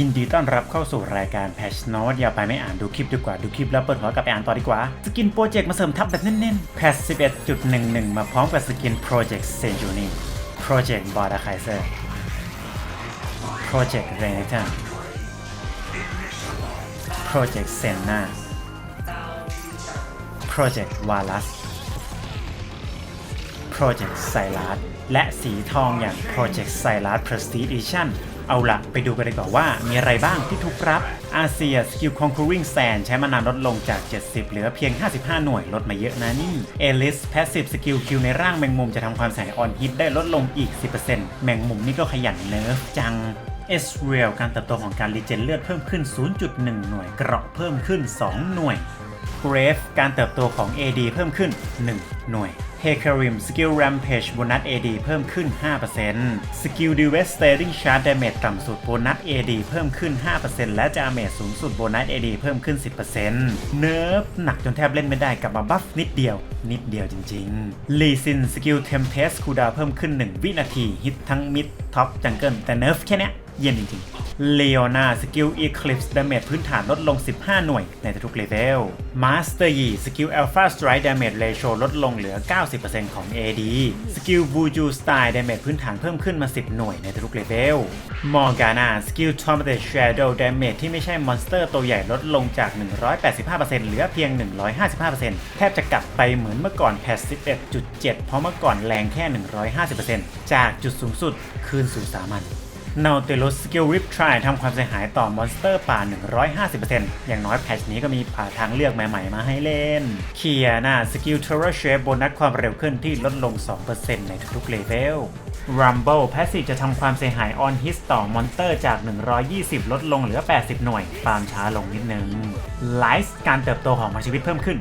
ยินดีต้อนรับเข้าสู่รายการแพชโนดอย่าไปไม่อ่านดูคลิปดีกว่าดูคลิปแล้วเปิดหัวกลับไปอ่านต่อดีกว่า สกินโปรเจกต์มาเสริมทับแบบเน้นๆแพช11.11 มาพร้อมกับสกินโปรเจกต์เซนจูนีโปรเจกต์บอร์ดาไคเซอร์โปรเจกต์เรนิทันโปรเจกต์เซนนาโปรเจกต์วาลัสโปรเจกต์ไซรัสและสีทองอย่างโปรเจกต์ไซรัสเพรีสติดิชั่น เอาละไปดูกันดีกว่าว่ามีอะไรบ้างที่ถูกรับอาเซียสกิล Conquering Sand ใช้มานานลดลงจาก 70 เหลือเพียง 55 หน่วยลดมาเยอะนะนี่เอลิส Passive Skill Q ในร่างแมงมุมจะทำความเสียหายออนฮิตได้ลดลงอีก 10%แมงมุมนี่ก็ขยันเนิร์ฟจังเอสเรียลการเติบโตของการรีเจนเลือดเพิ่มขึ้น 0.1 หน่วยเกราะเพิ่มขึ้น 2 หน่วย Grave การเติบโตของ AD เพิ่มขึ้น 1 หน่วย k a r i m Skill Rampage โบนัส AD เพิ่มขึ้น 5% Skill Devastating Charge Damage ต่ำสุดโบนัส AD เพิ่มขึ้น 5%และจะ Damage สูงสุดโบนัส AD เพิ่มขึ้น 10%เนิร์ฟหนักจนแทบเล่นไม่ได้กลับมาบัฟนิดเดียว นิดเดียวจริงๆ Lee Sin Skill Tempest คูดาเพิ่มขึ้น 1 วินาที ฮิตทั้งมิดท็อปจังเกิลแต่เนิร์ฟแค่เนี้ย เยี่ยมจริงๆเลโอนาสกิล Eclipse Damage พื้นฐานลดลง 15 หน่วยในทุกเลเวล Master Yi สกิล Alpha Strike Damage Ratio ลดลงเหลือ 90%ของ AD สกิล Vuju Style Damage พื้นฐานเพิ่มขึ้นมา 10 หน่วยในทุกเลเวล Morgana สกิล Tormented Shadow Damage ที่ไม่ใช่มอนสเตอร์ตัวใหญ่ลดลงจาก 185%เหลือเพียง 155%แทบจะกลับไปเหมือนเมื่อก่อนแพท11.7 เพราะเมื่อก่อนแรงแค่ 150%จากจุดสูงสุดคืนสู่สามัญ n a u t i l u s Skill Rip Try ทำความเสียหายต่อมอนสเตอร์ป่า 150%อย่างน้อยแพทชนี้ก็มีป่าทางเลือกใหม่ๆ มาให้เล่น k i a n a Skill Terror Shape โบนัสความเร็วขึ้นที่ลดลง 2%ในทุกๆเลเวล Rumble Passive จะทำความเสียหาย On Hit ต่อมอนสเตอร์จาก 120 ลดลงเหลือ 80 หน่วยตาร์มช้าลงนิดนึง Life การเติบโตของพลังชีวิตเพิ่มขึ้น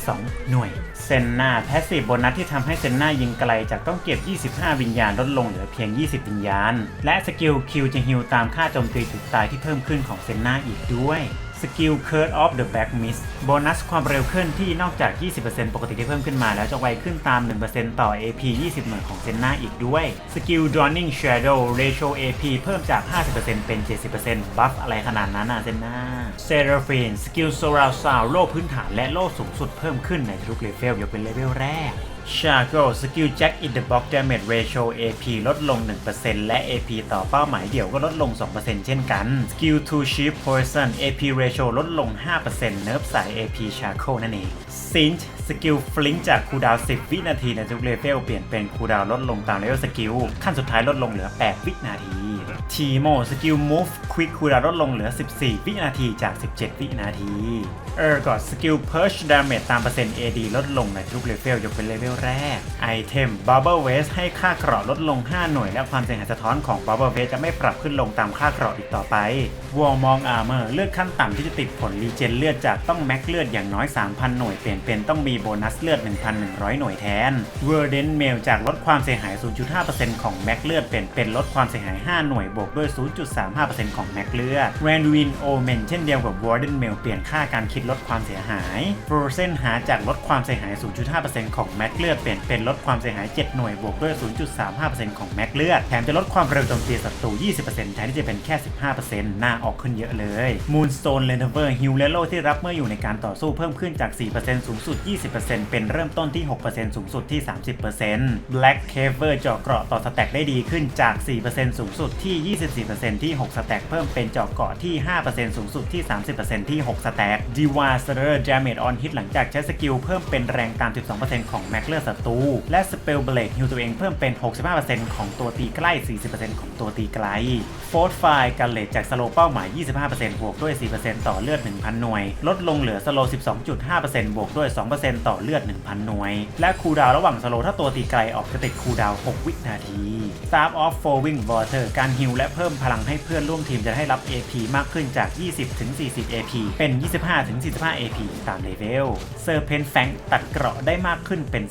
12 หน่วย เซนนาแพสซีฟโบนัสที่ทำให้เซนนายิงไกลจากต้องเก็บ 25 วิญญาณลดลงเหลือเพียง 20 วิญญาณ และสกิลคิวจะฮิลตามค่าโจมตีถูกตายที่เพิ่มขึ้นของเซนนาอีกด้วย สกิล Curse of the Black Mist โบนัสความเร็วขึ้นที่นอกจาก 20%ปกติที่เพิ่มขึ้นมาแล้วจะไวขึ้นตาม 1%ต่อ AP 20 หน่วยของเซนนาอีกด้วย สกิล Dawning Shadow Ratio AP เพิ่มจาก 50%เป็น 70%บัฟอะไรขนาดนั้นนะเซนนาเซราฟีนสกิล Surround Sound โล่พื้นฐานและโล่สูงสุดเพิ่มขึ้นในทุกเลเวลยกเป็นเลเวลแรก ชาโกสกิลแจ็คอินเดอะบ็อกดาเมจเรโช AP ลดลง 1%และ AP ต่อเป้าหมายเดี่ยวก็ลดลง 2%เช่นกันสกิล Two Shift Poison AP Ratio ลดลง 5%เนิร์ฟสาย AP ชาโกนั่นเองซินช์ สกิล Flink จากคูดาว 10 วินาทีในทุกเลเวลเปลี่ยนเป็นคูดาวลดลงตามเลเวลสกิลขั้นสุดท้ายลดลงเหลือ 8 วินาทีทีโมสกิล Move Quick คูดาวลดลงเหลือ 14 วินาทีจาก 17 วินาทีเออร์กอดสกิล Purge Damage ตามเปอร์เซ็นต์ AD ลดลงในทุกเลเวลยกเป็นเลเวลแรกไอเทม Bubble Vest ให้ค่าเกราะลดลง 5 หน่วย และความเสียหายสะท้อนของ Bubble Vest จะไม่ปรับขึ้นลงตามค่าเกราะอีกต่อไป Wall Mong Armor เลือดขั้นต่ำที่จะติดผลรีเจนเลือดจากต้องแม็กเลือดอย่างน้อย 3,000 หน่วยเปลี่ยนเป็นต้องมีโบนัสเลือด 1,100 หน่วยแทน Verdant Mail จากลดความเสียหาย 0.5%ของแม็กเลือดเปลี่ยนเป็นลดความเสียหาย 5 หน่วยบวกด้วย 0.35%ของแม็กเลือด Randuin Omen เช่นเดียวกับ Warden Mail เปลี่ยนค่าการคิดลดความเสียหาย Frozen Heart จากลดความเสียหาย 0.5%ของแม็กเลือดเปลี่ยนเป็นลดความเสียหาย 7 หน่วยบวกด้วย 0.35%ของแม็กเลือดแถมจะลดความเร็วโจมตีศัตรู 20%แทนที่จะเป็นแค่ 15%หน้าออกขึ้นเยอะเลย Moonstone l e n o v e r Heal และโลที่รับเมื่ออยู่ในการต่อสู้เพิ่มขึ้นจาก 4%สูงสุด 20%เป็นเริ่มต้นที่ 6%สูงสุดที่ 30% Black Caver เจาะเกราะต่อสแต็กได้ดีขึ้นจาก 4%สูงสุดที่ 24%ที่ 6 สแต็กเพิ่มเป็นเจาะเกราะที่ 5%สูงสุดที่ 30%ที่ 6 สแต็ก Devastator Damage on Hit หลังจากใช้สกิลเพิ่มเป็นแรงตาม 12%ของแม็กเลือดศัตรูและ Spell Blade Heal ตัวเองเพิ่มเป็น 65%ของตัวตีใกล้ 40%ของตัวตีไกล Force Fire กันเลทจากสโลเป้าหมาย 25%บวกด้วย 4%ต่อเลือด 1,000 หน่วย ลดลงเหลือสโล 12.5%บวกด้วย 2%ต่อเลือด 1,000 หน่วย และคูดาวระหว่างสโลถ้าตัวตีไกลออกจะติดคูดาว 6 วินาที Staff of Flowing Water การฮิลและเพิ่มพลังให้เพื่อนร่วมทีมจะได้รับ AP มากขึ้นจาก 20 ถึง 40 AP เป็น 25 ถึง 45 AP ตามเลเวล Serpent Fang ตัดเกราะได้มากขึ้นเป็น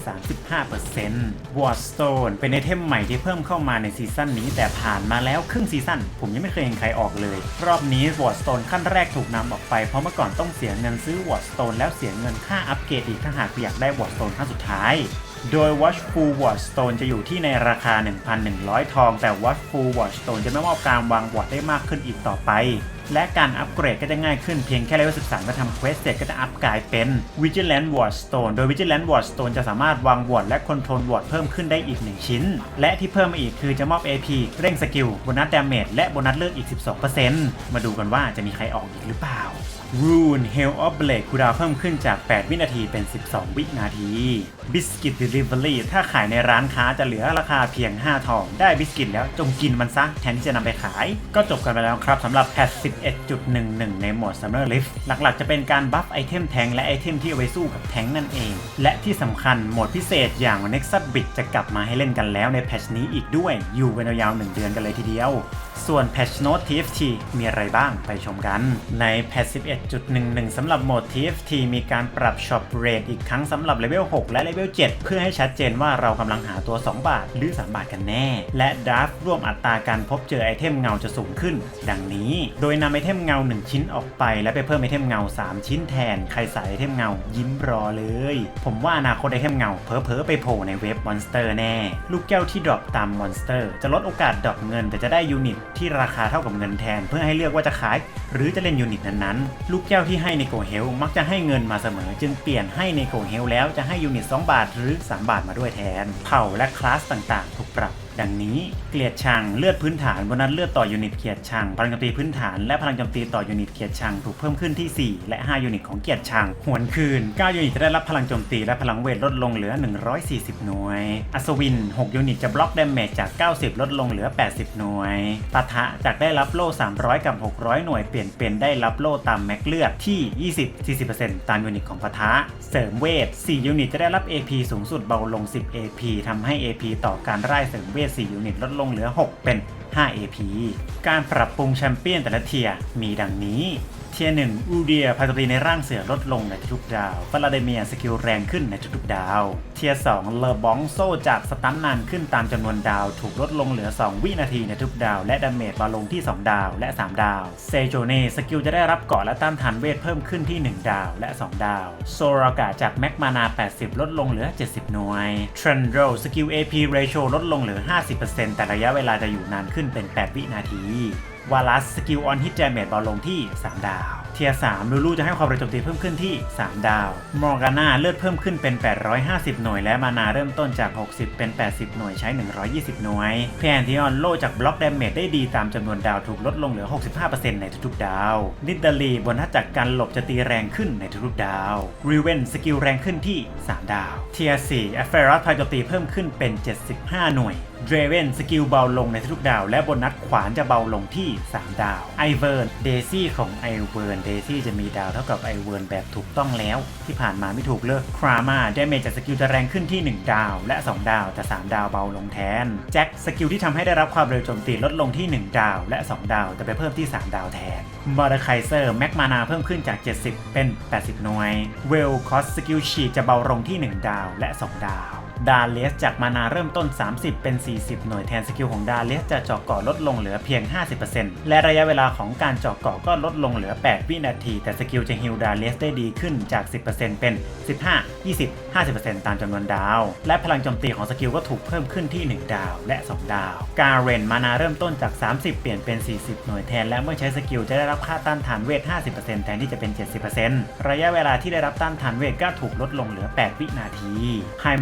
35% Wardstone เป็นไอเทมใหม่ที่เพิ่มเข้ามาในซีซั่นนี้แต่ผ่านมาแล้วครึ่งซีซั่นผมยังไม่เคยเห็นใครออกเลย รอบนี้ Wardstone ขั้นแรกถูกนำออกไปเพราะเมื่อก่อนต้องเสียเงินซื้อ Wardstone แล้วเสียเงินค่าอัปเกรดอีกถ้าหากอยากได้ Wardstone ขั้นสุดท้าย โดย Watchful Watch Stone จะอยู่ที่ในราคา 1,100 ทอง แต่ Watchful Watch Stone จะไม่มอบการวางวอดได้มากขึ้นอีกต่อไป และการอัปเกรดก็จะง่ายขึ้นเพียงแค่เลเวล13 ก็ทำเควสเสร็จก็จะอัปกลายเป็น Vigilant Watch Stone โดย Vigilant Watch Stone จะสามารถวางวอดและ Control Ward เพิ่มขึ้นได้อีก 1 ชิ้น และที่เพิ่มมาอีกคือจะมอบ AP เร่งสกิลโบนัสดาเมจและโบนัสเลือดอีก 12%มาดูกันว่าจะมีใครออกอีกหรือเปล่า Rune Hell of Blade คูดาวเพิ่มขึ้นจาก 8 วินาทีเป็น 12 วินาที Biscuit Delivery ถ้าขายในร้านค้าจะเหลือราคาเพียง 5 ทอง ได้บิสกิตแล้วจงกินมันซะ แทนที่จะนำไปขาย ก็จบกันไปแล้วครับสำหรับแพท11.11 ในโหมด Summer Rift หลักๆจะเป็นการบัฟไอเทมแทงและไอเทมที่เอาไว้สู้กับแทงนั่นเอง และที่สำคัญโหมดพิเศษอย่าง Nexus Bit จะกลับมาให้เล่นกันแล้วในแพทชนี้อีกด้วย อยู่กันยาวๆ1เดือนกันเลยทีเดียว ส่วน Patch Note TFT มีอะไรบ้างไปชมกัน ใน Patch 11.11 สำหรับโหมด TFT มีการปรับ Shop Rate อีกครั้งสำหรับเลเวล 6 และเลเวล 7 เพื่อให้ชัดเจนว่าเรากำลังหาตัว 2 บาทหรือ 3 บาทกันแน่ และดัฟร่วมอัตราการพบเจอไอเทมเงาจะสูงขึ้น ดังนี้ โดยนำไอเทมเงา 1 ชิ้นออกไป และไปเพิ่มไอเทมเงา 3 ชิ้นแทน ใครใส่ไอเทมเงายิ้มรอเลย ผมว่าอนาคตไอเทมเงาเผลอไปโผล่ในเว็บมอนสเตอร์แน่ ลูกแก้วที่ดรอปตามมอนสเตอร์จะลดโอกาสดรอปเงิน แต่จะได้ยูนิตที่ราคาเท่ากับเงินแทน เพื่อให้เลือกว่าจะขาย หรือจะเล่นยูนิตนั้นๆลูกแก้วที่ให้ในโกเฮลมักจะให้เงินมาเสมอ จึงเปลี่ยนให้ในโกเฮลแล้วจะให้ยูนิต 2 บาทหรือ 3 บาทมาด้วยแทน เผ่าและคลาสต่างๆ ถูกปรับ ดังนี้เกลียดชังเลือดพื้นฐานบนนั้นเลือดต่อยูนิตเกลียดชังพลังโจมตีพื้นฐานและพลังโจมตีต่อยูนิตเกลียดชังถูกเพิ่มขึ้นที่ 4 และ 5 ยูนิตของเกลียดชังหวนคืน 9 ยูนิตจะได้รับพลังโจมตีและพลังเวทลดลงเหลือ 140 หน่วย อัศวิน 6 ยูนิตจะบล็อกเดาเมจจาก 90 ลดลงเหลือ 80 หน่วยปะทะจากได้รับโล่ 300 กับ 600 หน่วยเปลี่ยนเป็นได้รับโล่ตามแม็กเลือดที่ 20-40%ตามยูนิตของปะทะ เสริมเวท 4 ยูนิตจะได้รับ AP สูงสุดเบาลง 10 AP ทำให้ AP ต่อการไล่เสริมเวท4ยูนิตลดลงเหลือ 6 เป็น 5 AP การปรับปรุงแชมเปี้ยนแต่ละเทียมีดังนี้ เทียร์หนึ่งอูเดียพาโจมตีในร่างเสือลดลงในทุกดาวฟาลาเดเมียสกิลแรงขึ้นในทุกดาว เทียร์สองเลอบองโซจากสตันนานขึ้นตามจำนวนดาว ถูกลดลงเหลือ 2 วินาทีในทุกดาว และดาเมจเบาลงที่ 2 ดาวและ 3 ดาว เซโจเนสกิลจะได้รับเกาะและต้านทานเวทเพิ่มขึ้นที่ 1 ดาวและ 2 ดาว โซรากาจากแม็กมานา 80 ลดลงเหลือ 70 หน่วยเทรนโดสกิล AP ratio ลดลงเหลือ 50%แต่ระยะเวลาจะอยู่นานขึ้นเป็น 8 วินาที วาลัสสกิลออนฮิตแจมเมจเบาลงที่ 3 ดาว เทียร์3ลูลูจะให้ความเร็วโจมตีเพิ่มขึ้นที่ 3 ดาวมอร์กาน่าเลือดเพิ่มขึ้นเป็น 850 หน่วย และมานาเริ่มต้นจาก 60 เป็น 80 หน่วยใช้ 120 หน่วยแพนทิออนโลจากบล็อกดาเมจได้ดีตามจำนวนดาวถูกลดลงเหลือ 65%ในทุกๆดาวนิดดาลีบนทัดจากการหลบจะตีแรงขึ้นในทุกๆดาวรีเวนสกิลแรงขึ้นที่ 3 ดาวเทียร์4แอฟเฟรัสพายโจมตีเพิ่มขึ้นเป็น 75 หน่วยเดรเวนสกิลเบาลงในทุกดาว และบนนัดขวานจะเบาลงที่ 3 ดาวไอเวิร์นเดซี่ของไอเวิร์นเดซี่จะมีดาวเท่ากับไอเวิร์นแบบถูกต้องแล้ว ที่ผ่านมาไม่ถูกเลิกครามาไดาเมจจากสกิลจะแรงขึ้นที่ 1 ดาว และ 2 ดาวแต่3ดาวเบาลงแทนแจ็คสกิลที่ทำให้ได้รับความเร็วโจมตีลดลงที่ 1 ดาว และ 2 ดาวจะไปเพิ่มที่ 3 ดาวแทนมอร์ไคเซอร์แม็กมานาเพิ่มขึ้นจาก 70 เป็น 80 หน่วยเวลคอสสกิลชีจะเบาลงที่ 1 ดาว และ 2 ดาว ดาเลสจากมานาเริ่มต้น 30 เป็น 40 หน่วยแทนสกิลของดาเลสจะเจาะเกาะลดลงเหลือเพียง 50%และระยะเวลาของการเจาะเกาะก็ลดลงเหลือ 8 วินาที แต่สกิลจะฮิลดาเลสได้ดีขึ้นจาก 10%เป็น 15 20 50%ตามจำนวนดาว และพลังโจมตีของสกิลก็ถูกเพิ่มขึ้นที่ 1 ดาวและ 2 ดาว การเรนมานาเริ่มต้นจาก 30 เปลี่ยนเป็น 40 หน่วยแทน และเมื่อใช้สกิลจะได้รับค่าต้านทานเวท 50%แทนที่จะเป็น 70%ระยะเวลาที่ได้รับต้านทานเวทก็ถูกลดลงเหลือ 8 วินาที High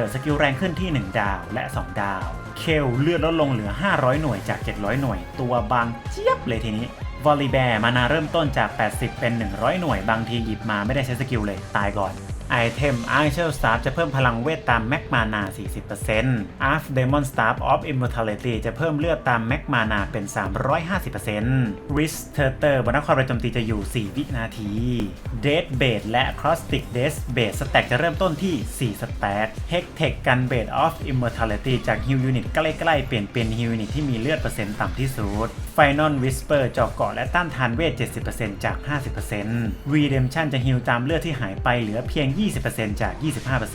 อสกิลแรงขึ้นที่ 1 ดาวและ 2 ดาว เคลเลือดลดลงเหลือ 500 หน่วยจาก 700 หน่วย ตัวบางเจี๊ยบเลยทีนี้วอลลีแบร์มานาเริ่มต้นจาก 80 เป็น 100 หน่วย บางทีหยิบมาไม่ได้ใช้สกิลเลย ตายก่อน ไอเทม a r c h e r Staff จะเพิ่มพลังเวทตามแม็กมานา 40% Arf Demon Staff of Immortality จะเพิ่มเลือดตามแม็กมานาเป็น 350% Risk Turtle บนนักความเร็วโจมตีจะอยู่ 4 วินาที Dead Bait และ Caustic Death Bait สแต็กจะเริ่มต้นที่ 4 สแต็ก Hextech Gun Bait of Immortality จาก Heal Unit ใกล้ๆ เปลี่ยนเป็น Heal Unit ที่มีเลือดเปอร์เซ็นต์ต่ำที่สุด Final Whisper เจาะเกาะและต้านทานเวท 70%จาก 50% Redemption จะฮิลตามเลือดที่หายไปเหลือเพียง20%จาก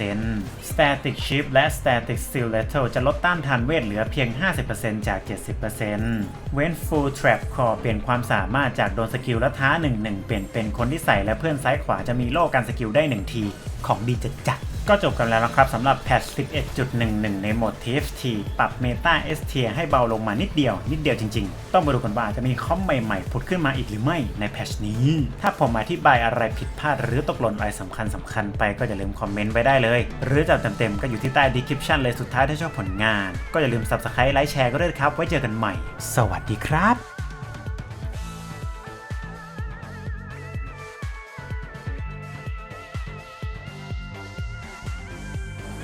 25% Static Shift และ Static Stiletto จะลดต้านทานเวทเหลือเพียง 50%จาก 70% When Full Trap Core เปลี่ยนความสามารถจากโดนสกิลและท้า 1-1 เปลี่ยนเป็นคนที่ใส่และเพื่อนซ้ายขวาจะมีโล่กันสกิลได้ 1 ทีของดีจัดจัด ก็จบกันแล้วนะครับสำหรับแพท11.11 ในโหมด TFT ปรับเมตา ST ให้เบาลงมานิดเดียว นิดเดียวจริงๆ ต้องมาดูกันว่าจะมีคอมใหม่ๆ ผุดขึ้นมาอีกหรือไม่ในแพทนี้ ถ้าผมอธิบายอะไรผิดพลาดหรือตกหล่นอะไรสำคัญสำคัญๆไปก็อย่าลืมคอมเมนต์ไว้ได้เลย หรือจะเต็มๆ ก็อยู่ที่ใต้ description เลยสุดท้ายถ้าชอบผลงาน ก็อย่าลืม subscribe ไลค์แชร์ก็ด้วยครับไว้เจอกันใหม่ สวัสดีครับ